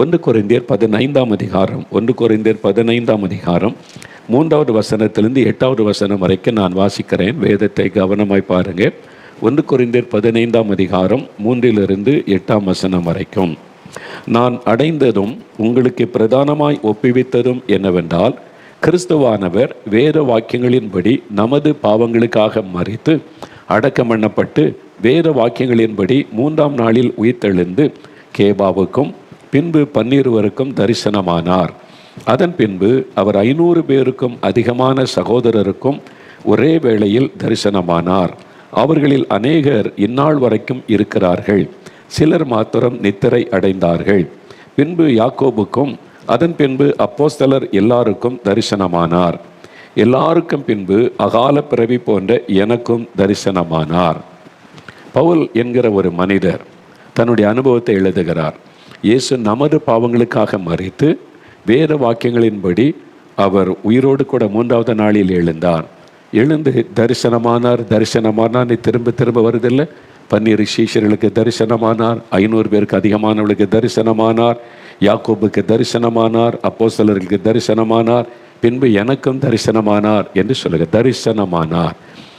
ஒன்று குறைந்தர் பதினைந்தாம் அதிகாரம் ஒன்று குறைந்தர் பதினைந்தாம் அதிகாரம். மூன்றாவது வசனத்திலிருந்து எட்டாவது வசனம் வரைக்கும் நான் வாசிக்கிறேன். வேதத்தை கவனமாய் பாருங்கள் ஒன்று குறைந்தர் பதினைந்தாம் அதிகாரம் மூன்றிலிருந்து எட்டாம் வசனம் வரைக்கும். நான் அடைந்ததும் உங்களுக்கு பிரதானமாய் ஒப்புவித்ததும் என்னவென்றால் கிறிஸ்துவானவர் வேத வாக்கியங்களின்படி நமது பாவங்களுக்காக மறித்து அடக்கம் பண்ணப்பட்டு வேத வாக்கியங்களின்படி மூன்றாம் நாளில் உயிர்த்தெழுந்து கேபாவுக்கும் பின்பு பன்னிருவருக்கும் தரிசனமானார். அதன் பின்பு அவர் ஐநூறு பேருக்கும் அதிகமான சகோதரருக்கும் ஒரே வேளையில் தரிசனமானார். அவர்களில் அநேகர் இந்நாள் வரைக்கும் இருக்கிறார்கள். சிலர் மாத்திரம் நித்திரை அடைந்தார்கள். பின்பு யாக்கோபுக்கும் அதன் பின்பு அப்போஸ்தலர் எல்லாருக்கும் தரிசனமானார். எல்லாருக்கும் பின்பு அகால பிறவி போன்ற எனக்கும் தரிசனமானார். பவுல் என்கிற ஒரு மனிதர் தன்னுடைய அனுபவத்தை எழுதுகிறார். இயேசு நமது பாவங்களுக்காக மறித்து வேத வாக்கியங்களின்படி அவர் உயிரோடு கூட மூன்றாவது நாளில் எழுந்தார். எழுந்து தரிசனமானார் தரிசனமானார். திரும்ப திரும்ப வருதில்லை. பன்னீர் சீஷர்களுக்கு தரிசனமானார். ஐநூறு பேருக்கு அதிகமானவர்களுக்கு தரிசனமானார். யாக்கோபுக்கு தரிசனமானார். அப்போசலர்களுக்கு தரிசனமானார். பின்பு எனக்கும் தரிசனமானார் என்று சொல்லுங்க. தரிசனமானார்.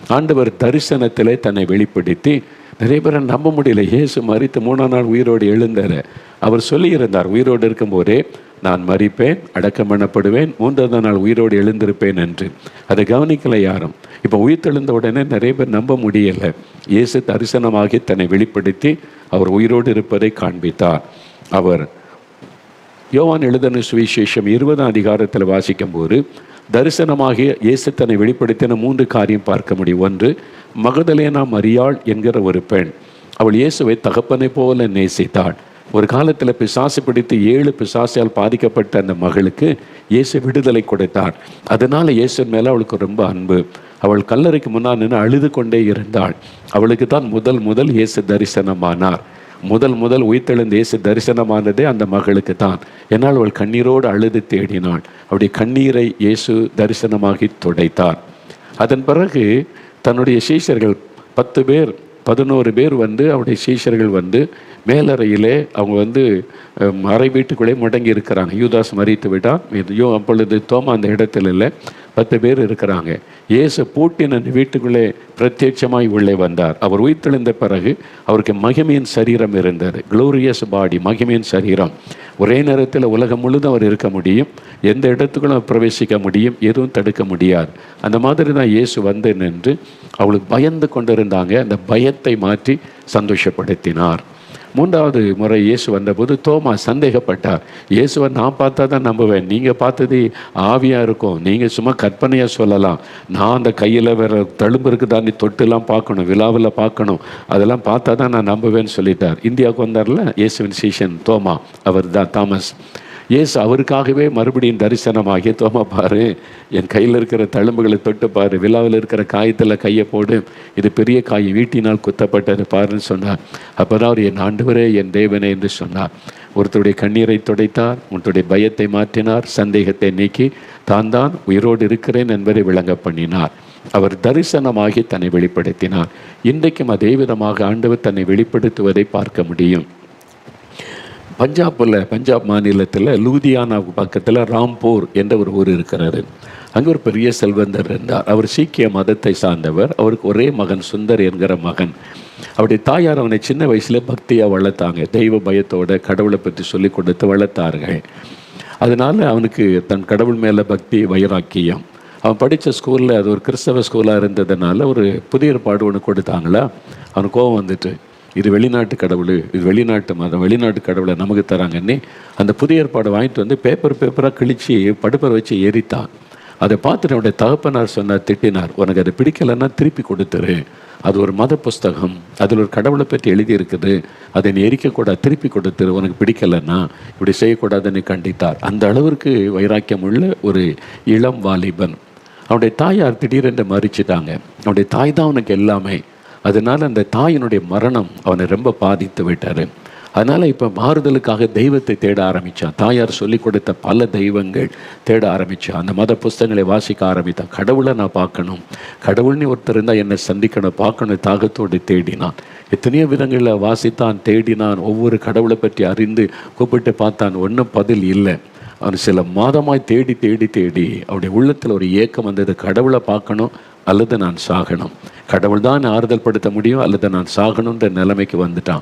ஆண்டவர் தரிசனத்திலே தன்னை வெளிப்படுத்தி நிறைய பேரை நம்ப முடியல. இயேசு மறித்து மூணாம் நாள் உயிரோடு எழுந்தார். அவர் சொல்லியிருந்தார் உயிரோடு இருக்கும்போதே நான் மறிப்பேன் அடக்கம் பண்ணப்படுவேன் மூன்றாவது நாள் உயிரோடு எழுந்திருப்பேன் என்று. அதை கவனிக்கலை யாரும்? இப்போ உயிர் தெழுந்த உடனே நிறைய பேர் நம்ப முடியலை. இயேசு தரிசனமாகி தன்னை வெளிப்படுத்தி அவர் உயிரோடு இருப்பதை காண்பித்தார். அவர் யோவான் எழுதன சுவிசேஷம் இருபதாம் அதிகாரத்தில் வாசிக்கும்போது தரிசனமாகிய இயேசு தன்னை வெளிப்படுத்தின மூன்று காரியம் பார்க்க முடியும். ஒன்று மகதலேனா மரியாள் என்கிற ஒரு பெண். அவள் இயேசுவை தகப்பனை போல நேசித்தாள். ஒரு காலத்தில் பிசாசு பிடித்து ஏழு பிசாசியால் பாதிக்கப்பட்ட அந்த மகளுக்கு இயேசு விடுதலை கொடுத்தார். அதனால் இயேசு மேலே அவளுக்கு ரொம்ப அன்பு. அவள் கல்லறைக்கு முன்னால் நின்று அழுது கொண்டே இருந்தாள். அவளுக்கு தான் முதல் முதல் இயேசு தரிசனமானார். முதல் முதல் உயிர்த்தெழுந்த இயேசு தரிசனமானதே அந்த மகளுக்கு தான். என்னால் அவள் கண்ணீரோடு அழுது தேடினாள். அவருடைய கண்ணீரை இயேசு தரிசனமாகி துடைத்தார். அதன் பிறகு தன்னுடைய சீஷர்கள் பத்து பேர் பதினோரு பேர் வந்து அவருடைய சீஷர்கள் வந்து மேலறையிலே அவங்க வந்து அறை வீட்டுக்குள்ளே முடங்கி இருக்கிறாங்க. யூதாஸ் மறித்து விட்டான். யோ அப்பொழுது தோமா அந்த இடத்துல இல்லை. பத்து பேர் இருக்கிறாங்க. இயேசு பூட்டின் அந்த வீட்டுக்குள்ளே பிரத்யட்சமாய் உள்ளே வந்தார். அவர் உயிர்த்தெழுந்த பிறகு அவருக்கு மகிமையின் சரீரம் இருந்தது. க்ளோரியஸ் பாடி மகிமையின் சரீரம். ஒரே நேரத்தில் உலகம் முழுதும் அவர் இருக்க முடியும். எந்த இடத்துக்கும் அவர் பிரவேசிக்க முடியும். எதுவும் தடுக்க முடியாது. அந்த மாதிரி தான் இயேசு வந்து நின்று அவளுக்கு பயந்து கொண்டிருந்தாங்க. அந்த பயத்தை மாற்றி சந்தோஷப்படுத்தினார். மூன்றாவது முறை இயேசு வந்தபோது தோமா சந்தேகப்பட்டார். இயேசுவை நான் பார்த்தா தான் நம்புவேன். நீங்கள் பார்த்தது ஆவியாக இருக்கும். நீங்கள் சும்மா கற்பனையாக சொல்லலாம். நான் அந்த கையில் வேற தழும்பு இருக்குதான்னு தொட்டுலாம் பார்க்கணும். விழாவில் பார்க்கணும். அதெல்லாம் பார்த்தா தான் நான் நம்புவேன்னு சொல்லிட்டார். இந்தியாவுக்கு வந்தார்ல? இயேசுவின் சீஷன் தோமா. அவர் தான் தாமஸ். இயேசு அவருக்காகவே மறுபடியும் தரிசனமாகி தோமா பாரு என் கையில் இருக்கிற தழும்புகளை தொட்டு பாரு விழாவில் இருக்கிற காயத்தில் கையை போடு இது பெரிய காய் வீட்டினால் குத்தப்பட்டது பாருன்னு சொன்னார். அப்போதான் அவர் என் ஆண்டவரே என் தேவனே என்று சொன்னார். ஒருத்தருடைய கண்ணீரை துடைத்தார் உன்னுடைய பயத்தை மாற்றினார் சந்தேகத்தை நீக்கி தான் தான் உயிரோடு இருக்கிறேன் என்பதை விளங்க பண்ணினார். அவர் தரிசனமாகி தன்னை வெளிப்படுத்தினார். இன்றைக்கும் அதே விதமாக ஆண்டவர் தன்னை வெளிப்படுத்துவதை பார்க்க முடியும். பஞ்சாபில் பஞ்சாப் மாநிலத்தில் லூதியானா பக்கத்தில் ராம்பூர் என்ற ஒரு ஊர் இருக்கிறாரு அங்கே ஒரு பெரிய செல்வந்தர் இருந்தார். அவர் சீக்கிய மதத்தை சார்ந்தவர். அவருக்கு ஒரே மகன் சுந்தர் என்கிற மகன். அவருடைய தாயார் அவனை சின்ன வயசுலேயே பக்தியாக வளர்த்தாங்க. தெய்வ பயத்தோட கடவுளை பற்றி சொல்லி கொடுத்து வளர்த்தார்கள். அதனால் அவனுக்கு தன் கடவுள் மேலே பக்தி வைராக்கியம். அவன் படித்த ஸ்கூலில் அது ஒரு கிறிஸ்தவ ஸ்கூலாக இருந்ததுனால ஒரு புதிய ஏற்பாடு ஒன்று கொடுத்தாங்களா? அவனுக்கு கோவம் வந்துட்டு இது வெளிநாட்டு கடவுள் இது வெளிநாட்டு மதம் வெளிநாட்டு கடவுளை நமக்கு தராங்கன்னே அந்த புதிய ஏற்பாடு வாங்கிட்டு வந்து பேப்பர் பேப்பராக கிழிச்சு படுப்பரை வச்சு எரித்தான். அதை பார்த்துட்டு அவனுடைய தகப்பனார் சொன்னார் திட்டினார் உனக்கு அதை பிடிக்கலைன்னா திருப்பி கொடுத்துரு அது ஒரு மத புஸ்தகம். அதில் ஒரு கடவுளை பற்றி எழுதியிருக்குது. அதை நீ எரிக்கக்கூடாது திருப்பி கொடுத்துரு உனக்கு பிடிக்கலைன்னா இப்படி செய்யக்கூடாதுன்னு கண்டித்தார். அந்த அளவிற்கு வைராக்கியம் உள்ள ஒரு இளம் வாலிபன். அவனுடைய தாயார் திடீரென்று மறிச்சிட்டாங்க. அவனுடைய தாய் தான் அவனுக்கு எல்லாமே. அதனால் அந்த தாயினுடைய மரணம் அவனை ரொம்ப பாதித்து விட்டார். அதனால் இப்போ மாறுதலுக்காக தெய்வத்தை தேட ஆரம்பித்தான் தாயார் சொல்லி கொடுத்த பல தெய்வங்கள் தேட ஆரம்பித்தான் அந்த மத புஸ்தகங்களை வாசிக்க ஆரம்பித்தான் கடவுளை நான் பார்க்கணும் கடவுள்னு ஒருத்தர் இருந்தால் என்னை சந்திக்கணும் பார்க்கணும் தாகத்தோடு தேடினான். எத்தனையோ விதங்களில் வாசித்தான் தேடினான் ஒவ்வொரு கடவுளை பற்றி அறிந்து கூப்பிட்டு பார்த்தான் ஒன்றும் பதில் இல்லை. அவன் சில மாதமாய் தேடி தேடி தேடி அவருடைய உள்ளத்தில் ஒரு ஏக்கம் வந்தது கடவுளை பார்க்கணும் அல்லது நான் சாகணும். கடவுள் தான் ஆறுதல் படுத்த முடியும் அல்லது நான் சாகணுன்ற நிலைமைக்கு வந்துட்டான்.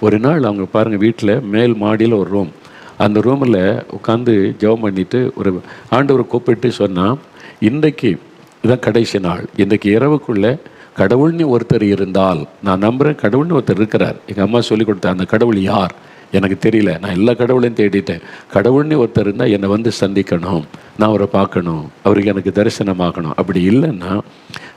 ஒரு நாள் அவங்க பாருங்கள் வீட்டில் மேல் மாடியில் ஒரு ரூம் அந்த ரூமில் உட்காந்து ஜெபம் பண்ணிட்டு ஒரு ஆண்டவர் கூப்பிட்டு சொன்னால் இன்றைக்கு இதான் கடைசி நாள். இன்றைக்கு இரவுக்குள்ளே கடவுள்னு ஒருத்தர் இருந்தால் நான் நம்புகிறேன் கடவுள்னு ஒருத்தர் இருக்கிறார். எங்கள் அம்மா சொல்லி கொடுத்த அந்த கடவுள் யார்? எனக்கு தெரியல. நான் எல்லா கடவுளையும் தேடிட்டேன். கடவுள்னு ஒருத்தர் இருந்தால் என்னை வந்து சந்திக்கணும். நான் அவரை பார்க்கணும். அவருக்கு எனக்கு தரிசனமாகணும். அப்படி இல்லைன்னா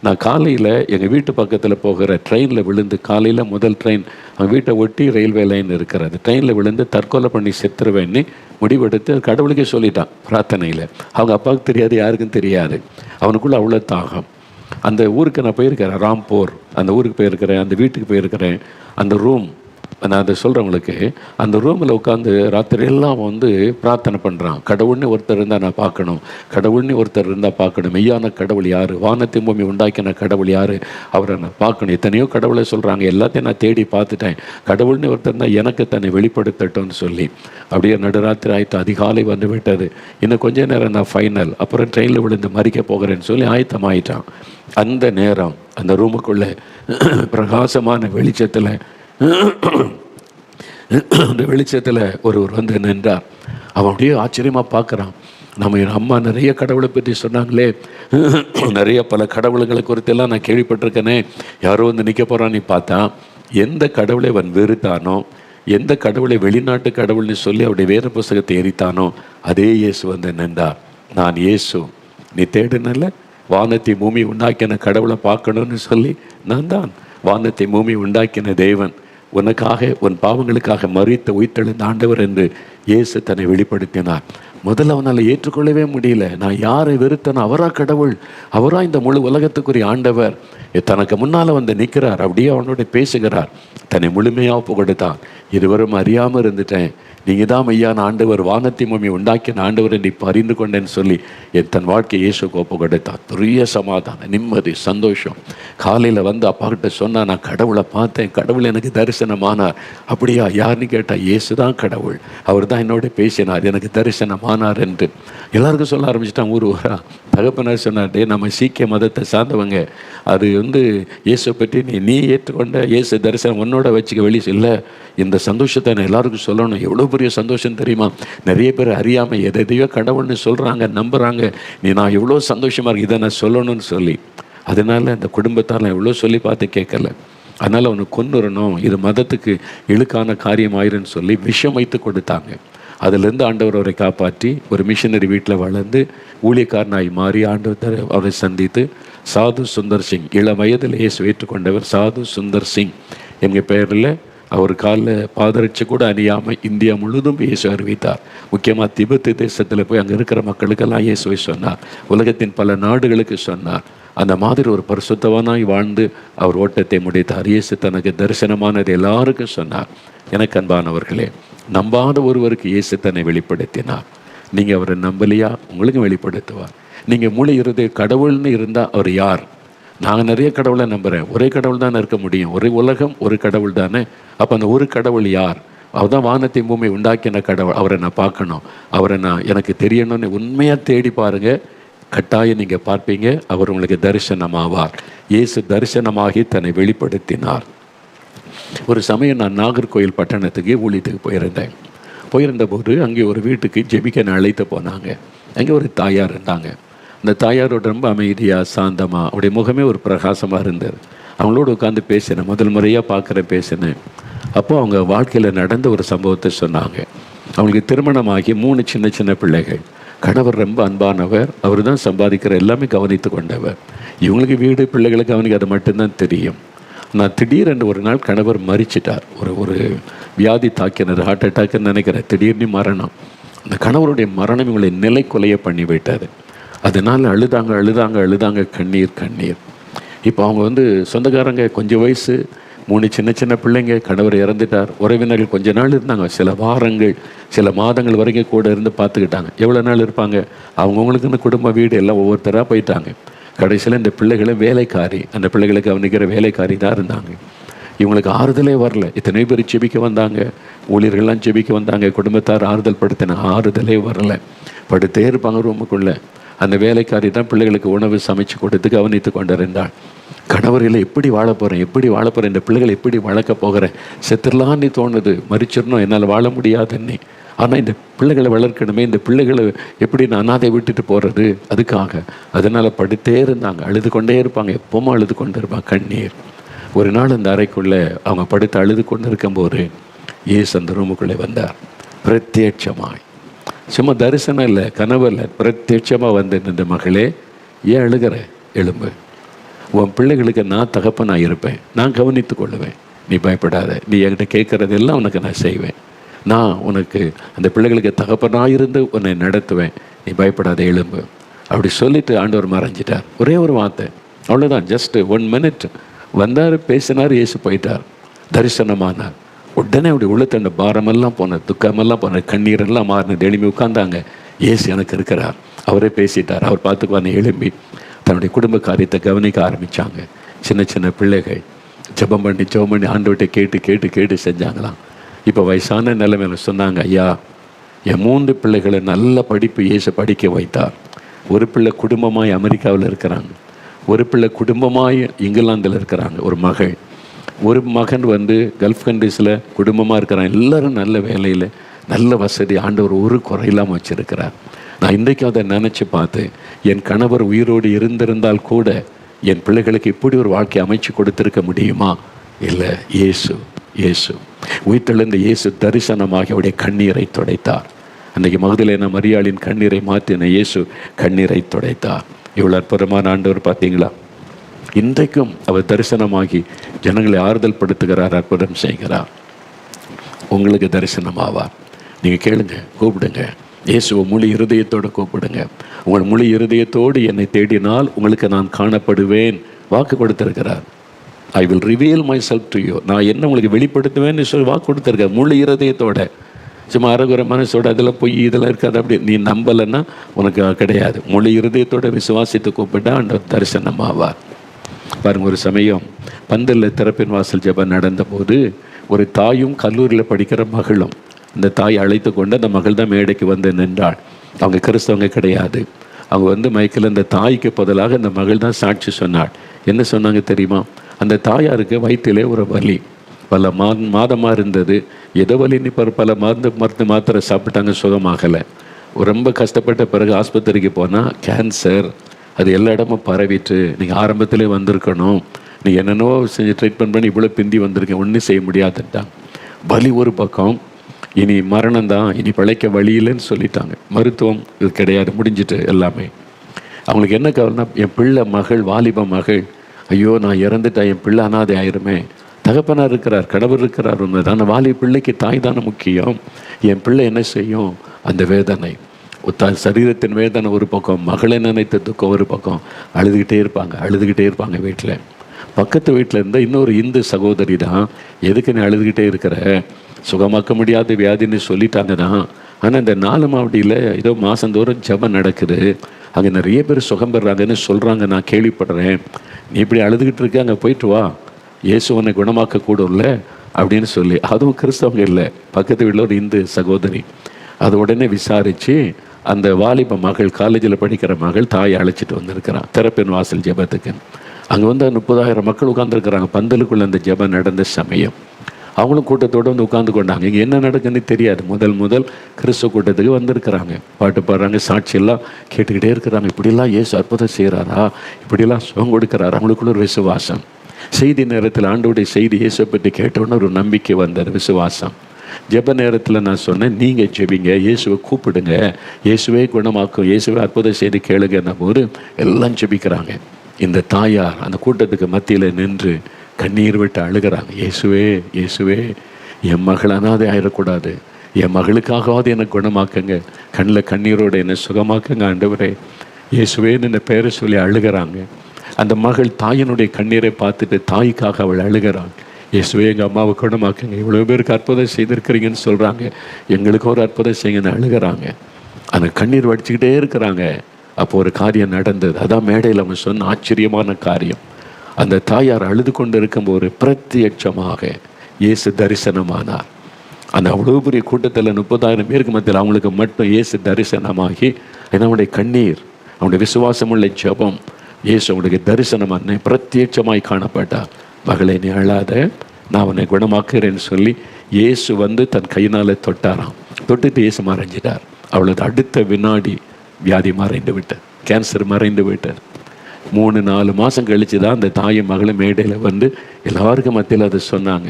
நான் காலையில் எங்கள் வீட்டு பக்கத்தில் போகிற ட்ரெயினில் விழுந்து காலையில் முதல் ட்ரெயின் அவங்க வீட்டை ஒட்டி ரயில்வே லைன் இருக்கிறது. ட்ரெயினில் விழுந்து தற்கொலை பண்ணி செத்துருவேன்னு முடிவெடுத்து கடவுளுக்கே சொல்லிட்டான் பிரார்த்தனையில். அவங்க அப்பாவுக்கு தெரியாது யாருக்கும் தெரியாது. அவனுக்குள்ள அவ்வளோ தாகம். அந்த ஊருக்கு நான் போயிருக்கிறேன் ராம்பூர். அந்த ஊருக்கு போயிருக்கிறேன் அந்த வீட்டுக்கு போயிருக்கிறேன். அந்த ரூம் நான் அதை சொல்கிறவங்களுக்கு அந்த ரூமில் உட்காந்து ராத்திரியெல்லாம் வந்து பிரார்த்தனை பண்ணுறான் கடவுள்னு ஒருத்தர் இருந்தால் நான் பார்க்கணும். கடவுள்னு ஒருத்தர் இருந்தால் பார்க்கணும். மெய்யான கடவுள் யார்? வானத்தின் பூமி உண்டாக்கின கடவுள் யார்? அவரை நான் பார்க்கணும். எத்தனையோ கடவுளை சொல்கிறாங்க எல்லாத்தையும் நான் தேடி பார்த்துட்டேன். கடவுள்னு ஒருத்தர் இருந்தால் எனக்கு தன்னை வெளிப்படுத்தட்டும்னு சொல்லி. அப்படியே நடுராத்திரி ஆயிட்டு அதிகாலை வந்து விட்டது. இன்னும் கொஞ்ச நேரம் நான் ஃபைனல் அப்புறம் ட்ரெயினில் விழுந்து மறிக்க போகிறேன்னு சொல்லி ஆயத்தம் ஆயிட்டான் அந்த நேரம் அந்த ரூமுக்குள்ளே பிரகாசமான வெளிச்சத்தில் அந்த வெளிச்சத்தில் ஒருவர் வந்து நின்றார். அவன் அப்படியே ஆச்சரியமாக பார்க்குறான். நம்ம என் அம்மா நிறைய கடவுளை பற்றி சொன்னாங்களே. நிறைய பல கடவுள்களை குறித்தெல்லாம் நான் கேள்விப்பட்டிருக்கேனே. யாரோ வந்து நிற்க போகிறான்னு பார்த்தா எந்த கடவுளை அவன் வெறுத்தானோ எந்த கடவுளை வெளிநாட்டு கடவுள்னு சொல்லி அவருடைய வேத புஸ்தகத்தை எரித்தானோ அதே இயேசு வந்து நின்றார். நான் இயேசு நீ தேடுனல வானத்தை பூமி உண்டாக்கின கடவுளை பார்க்கணும்னு சொல்லி நான் தான். வானத்தை பூமி உண்டாக்கின தேவன். உனக்காக உன் பாவங்களுக்காக மறித்த உயிர்த்தெழுந்த ஆண்டவர் என்று இயேசு தன்னை வெளிப்படுத்தினார். முதல்ல அவனால் ஏற்றுக்கொள்ளவே முடியல. நான் யாரை வெறுத்தனோ அவரா கடவுள் அவரா இந்த முழு உலகத்துக்குரிய ஆண்டவர். தனக்கு முன்னால் வந்து நிற்கிறார் அப்படியே அவனோட பேசுகிறார். தன்னை முழுமையாக புகழ்த்தான் இதுவரும் அறியாமல் இருந்துட்டேன். நீங்கள் தான் மெய்யான ஆண்டவர் வானத்தை பூமி உண்டாக்கின ஆண்டவர் நீ அறிந்து கொண்டேன்னு சொல்லி என் தன் வாழ்க்கை இயேசு கோப்பு கொடுத்தான் பெரிய சமாதானம் நிம்மதி சந்தோஷம். காலையில் வந்து அப்பா கிட்ட சொன்னால் நான் கடவுளை பார்த்தேன். கடவுள் எனக்கு தரிசனமானார். அப்படியா? யாருன்னு கேட்டால் இயேசு தான் கடவுள். அவர் தான் என்னோட பேசினார் எனக்கு ஆனார் என்று. எல்லாருக்கும் சொல்ல ஆரம்பிச்சிட்டான் ஊர் ஊரா. தகப்பனார் சொன்னாட்டே நம்ம சீக்கிய மதத்தை சார்ந்தவங்க. அது வந்து இயேசு பற்றி நீ நீ ஏற்றுக்கொண்ட இயேசு தரிசனம் உன்னோட வச்சுக்க வழி இல்லை இந்த சந்தோஷத்தை நான் எல்லாருக்கும் சொல்லணும். எவ்வளோ பெரிய சந்தோஷம் தெரியுமா? நிறைய பேர் அறியாமல் எதை எதையோ கடவுள்னு சொல்கிறாங்க நம்புகிறாங்க நீ நான் எவ்வளோ சந்தோஷமாக இருக்கு இதை நான் சொல்லணும்னு சொல்லி. அதனால அந்த குடும்பத்தார் எவ்வளோ சொல்லி பார்த்து கேட்கல. அதனால் அவனை கொன்னுறணும். இது மதத்துக்கு இழுக்கான காரியம் ஆயிருன்னு சொல்லி விஷம் வைத்து கொடுத்தாங்க. அதிலிருந்து ஆண்டவர் அவரை காப்பாற்றி ஒரு மிஷினரி வீட்டில் வளர்ந்து ஊழியக்காரனாய் மாறி ஆண்டவர் அவரை சந்தித்து சாது சுந்தர் சிங். இள வயதில் இயேசு ஏற்றுக்கொண்டவர் சாது சுந்தர் சிங். எங்கள் பெயரில் அவர் காலில் பாதரட்சி கூட அணியாமல் இந்தியா முழுதும் இயேசு அறிவித்தார். முக்கியமாக திபெத்து தேசத்தில் போய் அங்கே இருக்கிற மக்களுக்கெல்லாம் இயேசுவை சொன்னார். உலகத்தின் பல நாடுகளுக்கு சொன்னார். அந்த மாதிரி ஒரு பரிசுத்தவனாய் வாழ்ந்து அவர் ஓட்டத்தை முடித்தார். இயேசு தனக்கு தரிசனமானது எல்லாருக்கும் சொன்னார். எனக்கு அன்பானவர்களே நம்பாத ஒருவருக்கு இயேசு தன்னை வெளிப்படுத்தினார். நீங்கள் அவரை நம்பலையா? உங்களுக்கும் வெளிப்படுத்துவார். நீங்கள் மூளை இருந்து கடவுள்னு இருந்தால் அவர் யார்? நாங்கள் நிறைய கடவுளை நம்புகிறேன் ஒரே கடவுள் தானே இருக்க முடியும். ஒரே உலகம் ஒரு கடவுள் தானே. அப்போ அந்த ஒரு கடவுள் யார்? அவர் தான் வானத்தை பூமி உண்டாக்கின கடவுள். அவரை நான் பார்க்கணும். அவரை நான் எனக்கு தெரியணும்னு உண்மையாக தேடி பாருங்கள் கட்டாயம் நீங்கள் பார்ப்பீங்க. அவர் உங்களுக்கு தரிசனமாவார். இயேசு தரிசனமாகி தன்னை வெளிப்படுத்தினார். ஒரு சமயம் நான் நாகர்கோயில் பட்டணத்துக்கு ஊழியத்துக்கு போயிருந்தேன். போயிருந்தபோது அங்கே ஒரு வீட்டுக்கு ஜெபிக்க அழைத்து போனாங்க. அங்கே ஒரு தாயார் இருந்தாங்க. அந்த தாயாரோட ரொம்ப அமைதியாக சாந்தமாக அவருடைய முகமே ஒரு பிரகாசமாக இருந்தது. அவங்களோட உட்காந்து பேசினேன். முதல் முறையாக பார்க்குற பேசினேன். அப்போது அவங்க வாழ்க்கையில் நடந்த ஒரு சம்பவத்தை சொன்னாங்க. அவங்களுக்கு திருமணமாகி மூணு சின்ன சின்ன பிள்ளைகள். கணவர் ரொம்ப அன்பானவர். அவர் தான் சம்பாதிக்கிற எல்லாமே கவனித்து கொண்டவர். இவங்களுக்கு வீடு பிள்ளைகளை அவனுக்கு அது மட்டும்தான் தெரியும். நான் திடீரென்று ஒரு நாள் கணவர் மறிச்சிட்டார். ஒரு ஒரு வியாதி தாக்கினர் ஹார்ட் அட்டாக்னு நினைக்கிறேன். திடீர்னு மரணம். அந்த கணவருடைய மரணம் இவங்களை நிலை கொலைய பண்ணி போயிட்டார் அதனால் அழுதாங்க அழுதாங்க அழுதாங்க கண்ணீர் கண்ணீர். இப்போ அவங்க வந்து சொந்தக்காரங்க கொஞ்சம் வயசு மூணு சின்ன சின்ன பிள்ளைங்க கணவர் இறந்துட்டார். உறவினர்கள் கொஞ்ச நாள் இருந்தாங்க. சில வாரங்கள் சில மாதங்கள் வரைக்கும் கூட இருந்து பார்த்துக்கிட்டாங்க. எவ்வளோ நாள் இருப்பாங்க? அவங்கவுங்களுக்குன்னு குடும்ப வீடு எல்லாம் ஒவ்வொருத்தராக போயிட்டாங்க. கடைசியில் இந்த பிள்ளைகளை வேலைக்காரி அந்த பிள்ளைகளை கவனிக்கிற வேலைக்காரி தான் இருந்தாங்க. இவங்களுக்கு ஆறுதலே வரல. இத்தனை பேர் ஜெபிக்க வந்தாங்க? ஊழியர்கள்லாம் ஜெபிக்க வந்தாங்க. குடும்பத்தார் ஆறுதல் படுத்தின ஆறுதலே வரல. படுத்தே இருப்பாங்க ரூமுக்குள்ளே. அந்த வேலைக்காரி தான் பிள்ளைகளுக்கு உணவு சமைச்சு கொடுத்து கவனித்து கொண்டிருந்தாள். கணவரில் எப்படி வாழ போகிறேன் எப்படி வாழ போகிறேன் இந்த பிள்ளைகளை எப்படி வளர்க்க போகிறேன்? செத்துடலான்னு தோணுது. மறிச்சிடணும். என்னால் வாழ முடியாதுன்னு. ஆனால் இந்த பிள்ளைகளை வளர்க்கணுமே இந்த பிள்ளைகளை எப்படி நான் அனாதை விட்டுட்டு போகிறது அதுக்காக. அதனால் படுத்தே இருந்தாங்க. அழுது கொண்டே இருப்பாங்க. எப்பவும் அழுது கொண்டு இருப்பாங்க. கண்ணீர். ஒரு நாள் அந்த அறைக்குள்ளே அவங்க படுத்து அழுது கொண்டு இருக்கும்போது ஏசு அந்த ரூமுக்குள்ளே வந்தார். பிரத்யட்சமாய். சும்மா தரிசனம் இல்லை கனவு இல்லை. பிரத்யட்சமாக வந்து இந்த மகளே ஏன் அழுகிற? எலும்பு உன் பிள்ளைகளுக்கு நான் தகப்பனாக இருப்பேன். நான் கவனித்து கொள்ளுவேன். நீ பயப்படாத. நீ என்கிட்ட கேட்குறதெல்லாம் உனக்கு நான் செய்வேன். நான் உனக்கு அந்த பிள்ளைகளுக்கு தகப்பனாக இருந்து உன்னை நடத்துவேன். நீ பயப்படாத எலும்பு அப்படி சொல்லிட்டு ஆண்டவர் மறைஞ்சிட்டார். ஒரே ஒரு வார்த்தை. அவ்வளோதான் ஜஸ்ட்டு ஒன் மினிட் வந்தார் பேசினார் இயேசு போயிட்டார். தரிசனமானார். உடனே அப்படி உள்ளத்தண்ட பாரமெல்லாம் போன துக்கமெல்லாம் போன கண்ணீரெல்லாம் மாறினது எழுப்பி உட்காந்தாங்க இயேசு எனக்கு இருக்கிறார். அவரே பேசிட்டார். அவர் பார்த்துக்குவான்னு எழும்பி தன்னுடைய குடும்ப காரியத்தை கவனிக்க ஆரம்பித்தாங்க சின்ன சின்ன பிள்ளைகள் ஜெபம் பண்ணி ஜெபம் பண்ணி ஆண்டவர்கிட்ட கேட்டு கேட்டு கேட்டு செஞ்சாங்களாம். இப்போ வயசான நிலைமையில சொன்னாங்க ஐயா என் மூன்று பிள்ளைகளை நல்ல படிப்பு ஏசு படிக்க வைத்தார். ஒரு பிள்ளை குடும்பமாய் அமெரிக்காவில் இருக்கிறாங்க. ஒரு பிள்ளை குடும்பமாய் இங்கிலாந்தில் இருக்கிறாங்க ஒரு மகள். ஒரு மகன் வந்து கல்ஃப் கண்ட்ரீஸில் குடும்பமாக இருக்கிறான். எல்லோரும் நல்ல வேலையில் நல்ல வசதி ஆண்டவர் ஒரு குறையில்லாமல் வச்சுருக்கிறார். நான் இன்றைக்கும் அதை நினச்சி பார்த்தேன். என் கணவர் உயிரோடு இருந்திருந்தால் கூட என் பிள்ளைகளுக்கு இப்படி ஒரு வாழ்க்கை அமைச்சு கொடுத்துருக்க முடியுமா? இல்லை இயேசு இயேசு. உயிர்த்தெழுந்த இயேசு தரிசனமாகி அவருடைய கண்ணீரை துடைத்தார். அன்றைக்கு மகதிலேன மரியாளின் கண்ணீரை மாற்றின இயேசு கண்ணீரை துடைத்தார். இவ்வளோ அற்புதமான ஆண்டவர் பார்த்தீங்களா? இன்றைக்கும் அவர் தரிசனமாகி ஜனங்களை ஆறுதல் படுத்துகிறார் அற்புதம் செய்கிறார். உங்களுக்கு தரிசனமாவார் நீங்கள் கேளுங்க கூப்பிடுங்க. இயேசுவை முழு இருதயத்தோடு கூப்பிடுங்க. உங்கள் முழு இருதயத்தோடு என்னை தேடினால் உங்களுக்கு நான் காணப்படுவேன். வாக்கு கொடுத்திருக்கிறார். I will reveal myself to you நான் என்ன உங்களுக்கு வெளிப்படுத்துவேன்னு சொல்லி வாக்கு கொடுத்துருக்கேன் முழு இருதயத்தோட. சும்மா அறகுற மனசோட அதெல்லாம் பொய் இதெல்லாம் இருக்காது. அப்படி நீ நம்பலைன்னா உனக்கு கிடையாது. முழு இருதயத்தோட விசுவாசித்து கூப்பிட்டா தரிசனம் ஆவார் பாருங்க ஒரு சமயம் பந்தலில் திறப்பின் வாசல் ஜபம் நடந்தபோது ஒரு தாயும் கல்லூரியில் படிக்கிற மகளும் அந்த தாய் அழைத்து கொண்டு அந்த மகள் தான் மேடைக்கு வந்து நின்றாள். அவங்க கிறிஸ்தவங்க கிடையாது. அவங்க வந்து மைக்கில் அந்த தாய்க்கு பதிலாக அந்த மகள் தான் சாட்சி சொன்னாள். என்ன சொன்னாங்க தெரியுமா? அந்த தாயாருக்கு வயிற்றிலே ஒரு வலி. பல மா மாதமாக இருந்தது. எதோ வலின்னு இப்போ பல மருந்து மருந்து மாத்திரை சாப்பிட்டாங்க சுகமாகலை. ரொம்ப கஷ்டப்பட்ட பிறகு ஆஸ்பத்திரிக்கு போனால் கேன்சர் அது எல்லா இடமும் பரவிட்டு நீங்கள் ஆரம்பத்திலே வந்திருக்கணும். நீ என்னென்னவோ செஞ்சு ட்ரீட்மெண்ட் பண்ணி இவ்வளோ பிந்தி வந்திருக்கேன். ஒன்றும் செய்ய முடியாதுட்டான் வலி ஒரு பக்கம். இனி மரணம் தான். இனி பிழைக்க வழி இல்லைன்னு சொல்லிட்டாங்க. மருத்துவம் இது கிடையாது. முடிஞ்சிட்டு எல்லாமே. அவங்களுக்கு என்ன கவலைனா என் பிள்ளை மகள் வாலிப மகள் ஐயோ நான் இறந்துட்டேன் என் பிள்ளை அனாதை ஆயிருமே. தகப்பனார் இருக்கிறார் கடவுள் இருக்கிறார் உண்மைதான் அந்த வாலி பிள்ளைக்கு தாய் தானே முக்கியம். என் பிள்ளை என்ன செய்யும்? அந்த வேதனை. த சரீரத்தின் வேதனை ஒரு பக்கம் மகளை நினைத்த துக்கம் ஒரு பக்கம். அழுதுகிட்டே இருப்பாங்க அழுதுகிட்டே இருப்பாங்க வீட்டில் பக்கத்து வீட்டில் இருந்த இன்னொரு இந்து சகோதரி தான் எதுக்கு நீ அழுதுகிட்டே இருக்கிற? சுகமாக்க முடியாத வியாதின்னு சொல்லிட்டாங்க தான். ஆனால் இந்த நாலு மாவட்டியில் ஏதோ மாதந்தோறும் ஜபம் நடக்குது. அங்கே நிறைய பேர் சுகம் பெறாங்கன்னு சொல்கிறாங்க நான் கேள்விப்படுறேன். நீ இப்படி அழுதுகிட்டு இருக்க அங்கே போயிட்டு வா. இயேசு உன்னை குணமாக்க கூடும்ல அப்படின்னு சொல்லி. அதுவும் கிறிஸ்தவங்க இல்லை. பக்கத்து வீட்டில் ஒரு இந்து சகோதரி. அது உடனே விசாரித்து அந்த வாலிப மகள் காலேஜில் படிக்கிற மகள் தாயை அழைச்சிட்டு வந்திருக்கிறான். திறப்பின் வாசல் ஜெபத்துக்கு அங்கே வந்து முப்பதாயிரம் மக்கள் உட்காந்துருக்குறாங்க பந்தலுக்குள்ளே அந்த ஜெபம் நடந்த சமயம். அவங்களும் கூட்டத்தோடு வந்து உட்காந்து கொண்டாங்க. இங்கே என்ன நடக்குன்னு தெரியாது. முதல் முதல் கிறிஸ்துவ கூட்டத்துக்கு வந்திருக்கிறாங்க. பாட்டு பாடுறாங்க சாட்சியெல்லாம் கேட்டுக்கிட்டே இருக்கிறாங்க. இப்படிலாம் இயேசு அற்புதம் செய்கிறாரா இப்படிலாம் சுகம் கொடுக்குறாரா? அவங்களுக்குள்ள ஒரு விசுவாசம். செய்தி நேரத்தில் ஆண்டோடைய செய்தி இயேசுவை பற்றி கேட்டோன்னு ஒரு நம்பிக்கை வந்தது விசுவாசம். ஜெப நேரத்தில் நான் சொன்னேன் நீங்கள் ஜெபிங்க இயேசுவை கூப்பிடுங்க. இயேசுவே குணமாக்கும் இயேசுவே அற்புதம் செய்து கேளுங்கன்ன போது எல்லாம் ஜெபிக்கிறாங்க. இந்த தாயார் அந்த கூட்டத்துக்கு மத்தியில் நின்று கண்ணீர் விட்டு அழுகிறாங்க இயேசுவே இயேசுவே என் மகள் அனாதை ஆயிடக்கூடாது என் மகளுக்காகவாது எனக்கு குணமாக்குங்க. கண்ணில் கண்ணீரோடு என்னை சுகமாக்குங்க ஆண்டவரே. இயேசுவேன்னு என்னை பேரை சொல்லி அழுகிறாங்க. அந்த மகள் தாயினுடைய கண்ணீரை பார்த்துட்டு தாய்க்காக அவள் அழுகிறாள். இயேசுவே எங்கள் அம்மாவை குணமாக்குங்க. இவ்வளோ பேருக்கு அற்புதம் செய்திருக்கிறீங்கன்னு சொல்கிறாங்க எங்களுக்கு ஒரு அற்புதம் செய்யுங்கன்னு அழுகிறாங்க. அந்த கண்ணீர் வடிச்சுக்கிட்டே இருக்கிறாங்க. அப்போ ஒரு காரியம் நடந்தது. அதான் மேடையில் அவன் சொன்ன ஆச்சரியமான காரியம். அந்த தாயார் அழுது கொண்டு இருக்கும்போது பிரத்யட்சமாக இயேசு தரிசனமானார். அந்த அவ்வளோ பெரிய கூட்டத்தில் முப்பதாயிரம் பேருக்கு மத்தியில் அவங்களுக்கு மட்டும் இயேசு தரிசனமாகி அவனுடைய கண்ணீர் அவனுடைய விசுவாசமுள்ள ஜபம் இயேசு அவனுக்கு தரிசனமான பிரத்யட்சமாய் காணப்பட்டார். மகளை நீ அழாத நான் அவனை குணமாக்குறேன்னு சொல்லி இயேசு வந்து தன் கையினால் தொட்டாராம். தொட்டுட்டு இயேசு மறைஞ்சிட்டார். அவளது அடுத்த வினாடி வியாதி மறைந்து விட்டார் கேன்சர் மறைந்து விட்டார் மூணு நாலு மாதம் கழித்து தான் அந்த தாயும் மகளும் மேடையில் வந்து எல்லாருக்கும் மத்தியில் அதை சொன்னாங்க.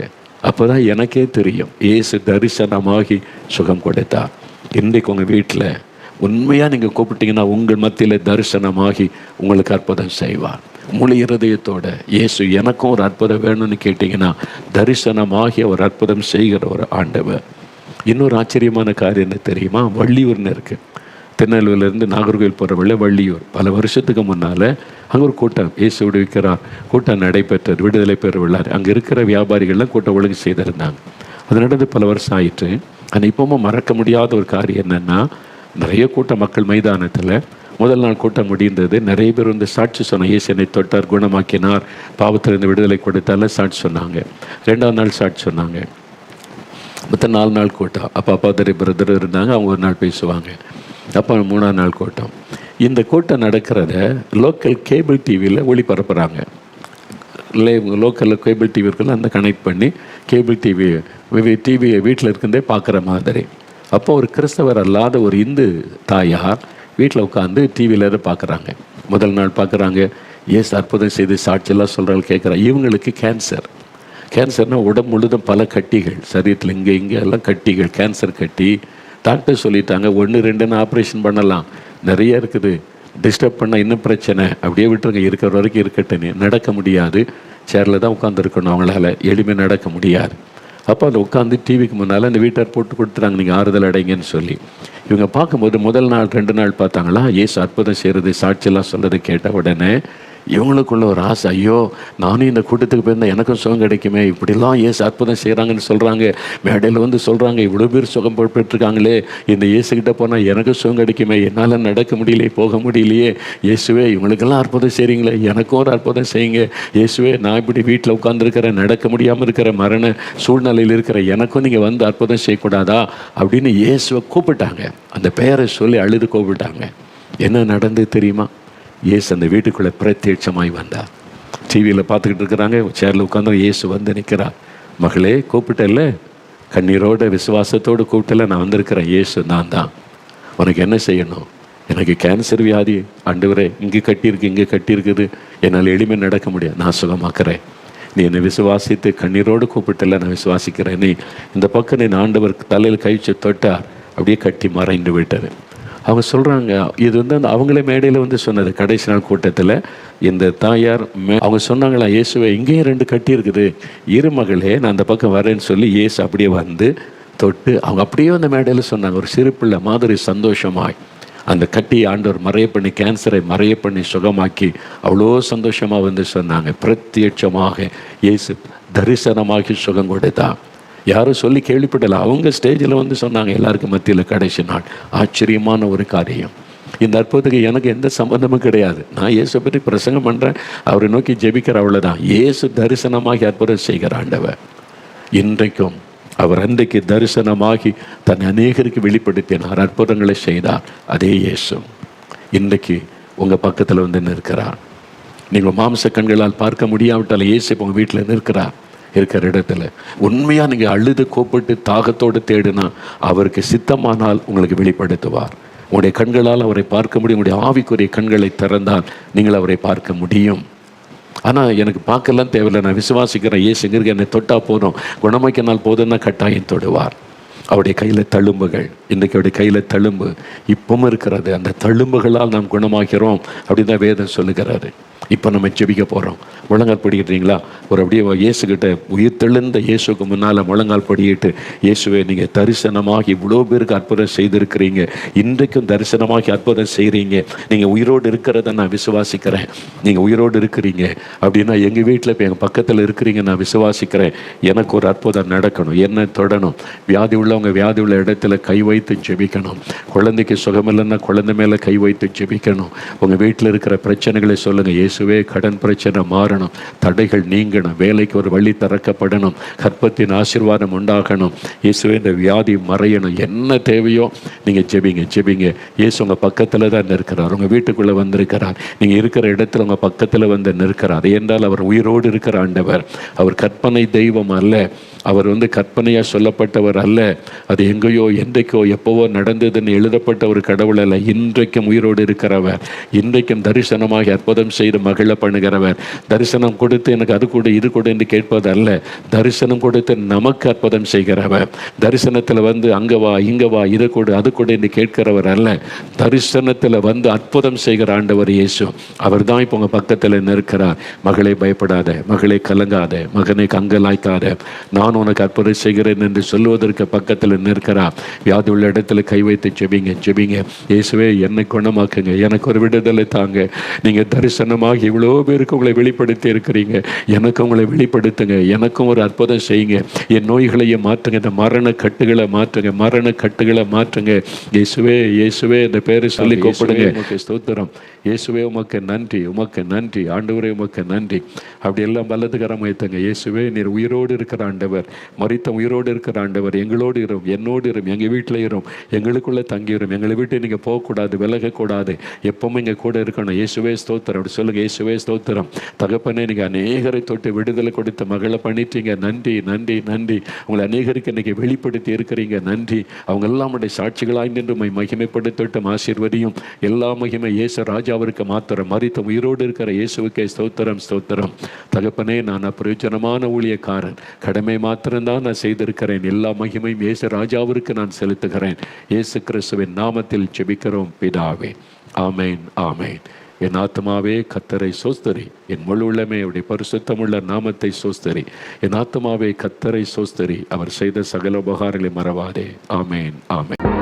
அப்போ தான் எனக்கே தெரியும். ஏசு தரிசனமாகி சுகம் கொடுத்தா. இன்றைக்கு உங்கள் வீட்டில் உண்மையாக நீங்கள் கூப்பிட்டீங்கன்னா உங்கள் மத்தியில் தரிசனமாகி உங்களுக்கு அற்புதம் செய்வார். முழு இருதயத்தோட இயேசு எனக்கும் ஒரு அற்புதம் வேணும்னு கேட்டிங்கன்னா தரிசனமாகி அவர் அற்புதம் செய்கிற ஒரு ஆண்டவர். இன்னொரு ஆச்சரியமான காரியம் என்ன தெரியுமா? வள்ளியூர்னு இருக்குது திருநெல்வேலியிலேருந்து நாகர்கோவில் போகிற வழியில் வள்ளியூர். பல வருஷத்துக்கு முன்னால் அங்கே ஒரு கூட்டம். இயேசு விடுவிக்கிறார். கூட்டம் நடைபெற்றது. விடுதலை பெற உள்ளார் அங்கே இருக்கிற வியாபாரிகள்லாம் கூட்டம் ஒழுங்கு செய்திருந்தாங்க. அது நடந்து பல வருஷம் ஆயிற்று. ஆனால் இப்போவும் மறக்க முடியாத ஒரு காரியம் என்னென்னா நிறைய கூட்டம் மக்கள் மைதானத்தில் முதல் நாள் கூட்டம் முடிந்தது. நிறைய பேர் வந்து சாட்சி சொன்ன இயேசனை தொட்டார் குணமாக்கினார் பாவத்திலிருந்து விடுதலை கொடுத்தால சாட்சி சொன்னாங்க. ரெண்டாவது நாள் சாட்சி சொன்னாங்க. மொத்த நாலு நாள் கூட்டம். அப்போ அப்பா தரி பிரதர் இருந்தாங்க. அவங்க ஒரு நாள் பேசுவாங்க. அப்போ மூணாவது நாள் கூட்டம். இந்த கூட்டம் நடக்கிறத லோக்கல் கேபிள் டிவியில் ஒளிபரப்புகிறாங்க லே லோக்கலில் கேபிள் டிவி இருக்குல்ல அந்த கனெக்ட் பண்ணி கேபிள் டிவி டிவியை வீட்டில் இருக்குந்தே பார்க்குற மாதிரி. அப்போ ஒரு கிறிஸ்தவர் அல்லாத ஒரு இந்து தாயார் வீட்டில் உட்காந்து டிவியில் இதை பார்க்குறாங்க முதல் நாள் பார்க்குறாங்க ஏஸ் அற்புதம் செய்து சாட்சியெல்லாம் சொல்கிறாங்க கேட்குறாங்க இவங்களுக்கு கேன்சர் கேன்சர்னால் உடம்பு முழுதும் பல கட்டிகள். சரீரத்தில் இங்கே இங்கே எல்லாம் கட்டிகள் கேன்சர் கட்டி டாக்டர் சொல்லிட்டாங்க ஒன்று ரெண்டுன்னு ஆப்ரேஷன் பண்ணலாம். நிறைய இருக்குது. டிஸ்டர்ப் பண்ண இன்னும் பிரச்சனை. அப்படியே விட்டுருங்க. இருக்கிற வரைக்கும் இருக்கட்டுன்னு நடக்க முடியாது. சேரில் தான் உட்காந்துருக்கணும் அவங்களால. எளிமை நடக்க முடியாது. அப்போ அந்த உட்காந்து டிவிக்கு முன்னால் அந்த வீட்டார் போட்டு கொடுத்துறாங்க நீங்கள் ஆறுதல் அடைங்கன்னு சொல்லி. இவங்க பார்க்கும்போது முதல் நாள் ரெண்டு நாள் பார்த்தாங்களா? ஏசு அற்புதம் செய்கிறது சாட்சியெல்லாம் சொல்கிறது கேட்ட உடனே இவங்களுக்குள்ள ஒரு ஆசை ஐயோ நானும் இந்த கூட்டத்துக்கு போயிருந்தேன் எனக்கும் சுகம் கிடைக்குமே இப்படிலாம் ஏசு அற்புதம் செய்கிறாங்கன்னு சொல்கிறாங்க மேடையில் வந்து சொல்கிறாங்க இவ்வளோ பேர் சுகம் பெற்றுருக்காங்களே இந்த இயேசுக்கிட்ட போனால் எனக்கும் சுகம் கிடைக்குமே என்னால் நடக்க முடியலையே போக முடியலையே. இயேசுவே இவங்களுக்கெல்லாம் அற்புதம் செய்கிறீங்களே எனக்கும் ஒரு அற்புதம் செய்யுங்க. இயேசுவே நான் இப்படி வீட்டில் உட்காந்துருக்கிறேன் நடக்க முடியாமல் இருக்கிற மரண சூழ்நிலையில் இருக்கிற எனக்கும் நீங்கள் வந்து அற்புதம் செய்யக்கூடாதா? அப்படின்னு இயேசுவை கூப்பிட்டாங்க. அந்த பெயரை சொல்லி அழுது கூப்பிட்டாங்க. என்ன நடந்து தெரியுமா? இயேசு அந்த வீட்டுக்குள்ளே பிரத்யட்சமாய் வந்தார். டிவியில் பார்த்துக்கிட்டு இருக்கிறாங்க சேரில் உட்காந்து இயேசு வந்து நிற்கிறார். மகளே கூப்பிட்டல்ல? கண்ணீரோட விசுவாசத்தோடு கூப்பிட்டல நான் வந்திருக்கிறேன் இயேசு நான் தான். உனக்கு என்ன செய்யணும்? எனக்கு கேன்சர் வியாதி ஆண்டவரே இங்கே கட்டியிருக்கு இங்கே கட்டியிருக்குது. என்னால் எளிமை நடக்க முடியாது. நான் சுகமாக்குறேன். நீ என்னை விசுவாசித்து கண்ணீரோடு கூப்பிட்டல நான் விசுவாசிக்கிறேன். நீ இந்த பக்கம் நீ ஆண்டவர் தலையில் கழிச்சு தொட்டார். அப்படியே கட்டி மறைந்து விட்டது. அவங்க சொல்கிறாங்க இது வந்து அந்த அவங்களே மேடையில் வந்து சொன்னது கடைசி நாள் கூட்டத்தில். இந்த தாயார் மே அவங்க சொன்னாங்களா இயேசுவை இங்கேயும் ரெண்டு கட்டி இருக்குது. இரு மகளே நான் அந்த பக்கம் வரேன்னு சொல்லி இயேசு அப்படியே வந்து தொட்டு அவங்க அப்படியே அந்த மேடையில் சொன்னாங்க. ஒரு சிறு பிள்ளை மாதிரி சந்தோஷமாய். அந்த கட்டியை ஆண்டவர் மறைய பண்ணி கேன்சரை மறைய பண்ணி சுகமாக்கி அவ்வளோ சந்தோஷமாக வந்து சொன்னாங்க. பிரத்யட்சமாக இயேசு தரிசனமாகி சுகம் கொடுத்தான் யாரும் சொல்லி கேள்விப்படலை அவங்க ஸ்டேஜில் வந்து சொன்னாங்க எல்லாருக்கும் மத்தியில் கடைசி நாள். ஆச்சரியமான ஒரு காரியம். இந்த அற்புதத்துக்கு எனக்கு எந்த சம்பந்தமும் கிடையாது. நான் இயேசு பற்றி பிரசங்கம் பண்ணுறேன் அவரை நோக்கி ஜெபிக்கிற அவ்வளோதான் இயேசு தரிசனமாகி அற்புதம் செய்கிற ஆண்டவர். இன்றைக்கும் அவர் அன்றைக்கு தரிசனமாகி தன் அநேகருக்கு வெளிப்படுத்தினார் அற்புதங்களை செய்தார். அதே இயேசு இன்றைக்கு உங்கள் பக்கத்தில் வந்து நிற்கிறார். நீங்கள் மாம்ச கண்களால் பார்க்க முடியாவிட்டால் இயேசு உங்கள் வீட்டில் நிற்கிறார். இருக்கிற இடத்துல. உண்மையாக நீங்கள் அழுது கோப்பிட்டு தாகத்தோடு தேடினா அவருக்கு சித்தமானால் உங்களுக்கு வெளிப்படுத்துவார். உங்களுடைய கண்களால் அவரை பார்க்க முடியும். உங்களுடைய ஆவிக்குரிய கண்களை திறந்தால் நீங்கள் அவரை பார்க்க முடியும். ஆனால் எனக்கு பார்க்கலாம் தேவையில்லை. நான் விசுவாசிக்கிறேன். ஏசுங்கிறது என்னை தொட்டால் போதும். குணமைக்கினால் போதும்னா கட்டாயம் தொடுவார். அவருடைய கையில் தழும்புகள். இன்றைக்கு அவருடைய கையில் தழும்பு இப்பவும் இருக்கிறது. அந்த தழும்புகளால் நாம் குணமாகிறோம் அப்படின்னு தான் வேதம் சொல்லுகிறாரு இப்போ நம்ம ஜெபிக்க போகிறோம் முழங்கால் படிக்கிட்டீங்களா ஒரு அப்படியே இயேசுக்கிட்ட உயிர் தெழுந்த இயேசுக்கு முன்னால் முழங்கால் படிக்கிட்டு. இயேசுவை நீங்கள் தரிசனமாகி இவ்வளோ பேருக்கு அற்புதம் செய்திருக்கிறீங்க. இன்றைக்கும் தரிசனமாகி அற்புதம் செய்கிறீங்க நீங்கள் உயிரோடு இருக்கிறத நான் விசுவாசிக்கிறேன். நீங்கள் உயிரோடு இருக்கிறீங்க. அப்படின்னா எங்கள் வீட்டில் இப்போ எங்கள் பக்கத்தில் இருக்கிறீங்க நான் விசுவாசிக்கிறேன். எனக்கு ஒரு அற்புதம் நடக்கணும். என்ன தொடணும்? வியாதி உள்ளவங்க வியாதி உள்ள இடத்துல கை வைத்து ஜெபிக்கணும். குழந்தைக்கு சுகமில்லைன்னா குழந்தை மேலே கை வைத்து ஜெபிக்கணும். உங்கள் வீட்டில் இருக்கிற பிரச்சனைகளை சொல்லுங்கள் இயேசு இயேசுவே கடன் பிரச்சனை மாறணும். தடைகள் நீங்கணும். வேலைக்கு ஒரு வழி திறக்கப்படணும். கற்பத்தின் ஆசீர்வாதம் உண்டாகணும். இயேசுவே இந்த வியாதி மறையணும். என்ன தேவையோ நீங்கள் ஜெபிங்க ஜெபிங்க. இயேசு உங்கள் பக்கத்தில் தான் இருக்கிறார் உங்கள் வீட்டுக்குள்ளே வந்திருக்கிறார். நீங்கள் இருக்கிற இடத்துல உங்கள் பக்கத்தில் வந்து நிற்கிறார். என்றால் அவர் உயிரோடு இருக்கிற ஆண்டவர். அவர் கற்பனை தெய்வம் அல்ல. அவர் வந்து கற்பனையாக சொல்லப்பட்டவர் அல்ல. அது எங்கேயோ என்றைக்கோ எப்போவோ நடந்ததுன்னு எழுதப்பட்ட ஒரு கடவுள் அல்ல. இன்றைக்கும் உயிரோடு இருக்கிறவர். இன்றைக்கும் தரிசனமாக அற்புதம் செய்து மகிழ பண்ணுகிறவர். தரிசனம் கொடுத்து எனக்கு அது கூட இது கூட என்று கேட்பது அல்ல தரிசனம் கொடுத்து நமக்கு அற்புதம் செய்கிறவர். தரிசனத்தில் வந்து அங்க வா இங்க வா இது கொடு அது கொடு என்று கேட்கிறவர் அல்ல. தரிசனத்தில் வந்து அற்புதம் செய்கிற ஆண்டவர் இயேசு. அவர் தான் இப்போ உங்கள் பக்கத்தில் நிற்கிறார். மகளே பயப்படாத. மகளை கலங்காத. மகனை கங்கலாய்க்காத. நான் உனக்கு அற்புதம் செய்கிறேன் என்று சொல்லுவதற்கு பக்கத்தில் நிற்கிறார். வியாதி உள்ள இடத்துல கை வைத்து செபிங்க செபிங்க இயேசுவே என்னை குணமாக்குங்க. எனக்கு ஒரு விடுதலை தாங்க. நீங்கள் தரிசனமாக இவ்வளோ பேருக்கு உங்களை வெளிப்படுத்தி இருக்கிறீங்க. எனக்கு உங்களை வெளிப்படுத்துங்க. எனக்கும் ஒரு அற்புதம் செய்யுங்க. என் நோய்களையும் மாற்றுங்க. இந்த மரண கட்டுகளை மாற்றுங்க. மரண கட்டுகளை மாற்றுங்க. இயேசுவே இயேசுவே இந்த பேரை சொல்லி கூப்பிடுங்க. உமக்கு ஸ்தோத்திரம். இயேசுவே உமக்கு நன்றி. உமக்கு நன்றி. ஆண்டவரே உமக்கு நன்றி. அப்படி எல்லாம் வல்லதுகரம் வைத்தங்க இயேசுவே நீர் உயிரோடு இருக்கிற ஆண்டவர். மறித்த உயிரோடு இருக்கிற ஆண்டவர். எங்களோடு இரும். என்னோடு இரும். எங்கள் வீட்டில் இரும். எங்களுக்குள்ளே தங்கிரும். எங்களை விட்டு நீங்கள் போகக்கூடாது விலகக்கூடாது. எப்பவுமே இங்கே கூட இருக்கணும். இயேசுவே ஸ்தோத்திரம். அப்படி சொல்லுங்க. இயேசுவே ஸ்தோத்திரம். தகப்பனே நீங்கள் அநேகரை தொட்டு விடுதலை கொடுத்த மகளை பண்ணிட்டீங்க. நன்றி நன்றி நன்றி. உங்களை அநேகருக்கு இன்னைக்கு வெளிப்படுத்தி இருக்கிறீங்க. நன்றி. அவங்க எல்லாம் உடைய சாட்சிகளாய் நின்று உண்மை மகிமைப்படுத்தட்டும் ஆசீர்வதியும். எல்லா மகிமை இயேசு ராஜாவிற்கு மாத்திரம். மறித்த உயிரோடு இருக்கிற இயேசுவுக்கே ஸ்தோத்திரம் ஸ்தோத்திரம். தகப்பனே நான் அப்பிரயோஜனமான ஊழியக்காரன். கடமை மாத்திரம்தான் நான் செய்திருக்கிறேன். எல்லா மகிமையும் இயேசு ராஜாவிற்கு நான் செலுத்துகிறேன். இயேசு கிறிஸ்துவின் நாமத்தில் ஜெபிக்கிறோம் பிதாவே. ஆமேன் ஆமேன். என் ஆத்மாவே கத்தரை சோஸ்தரி. என் முழு உள்ளமே அவருடைய பரிசுத்தமுள்ள நாமத்தை சோஸ்தரி. என் ஆத்மாவே கத்தரை சோஸ்தரி. அவர் செய்த சகல உபகாரங்களை மறவாதே. ஆமேன். ஆமேன்.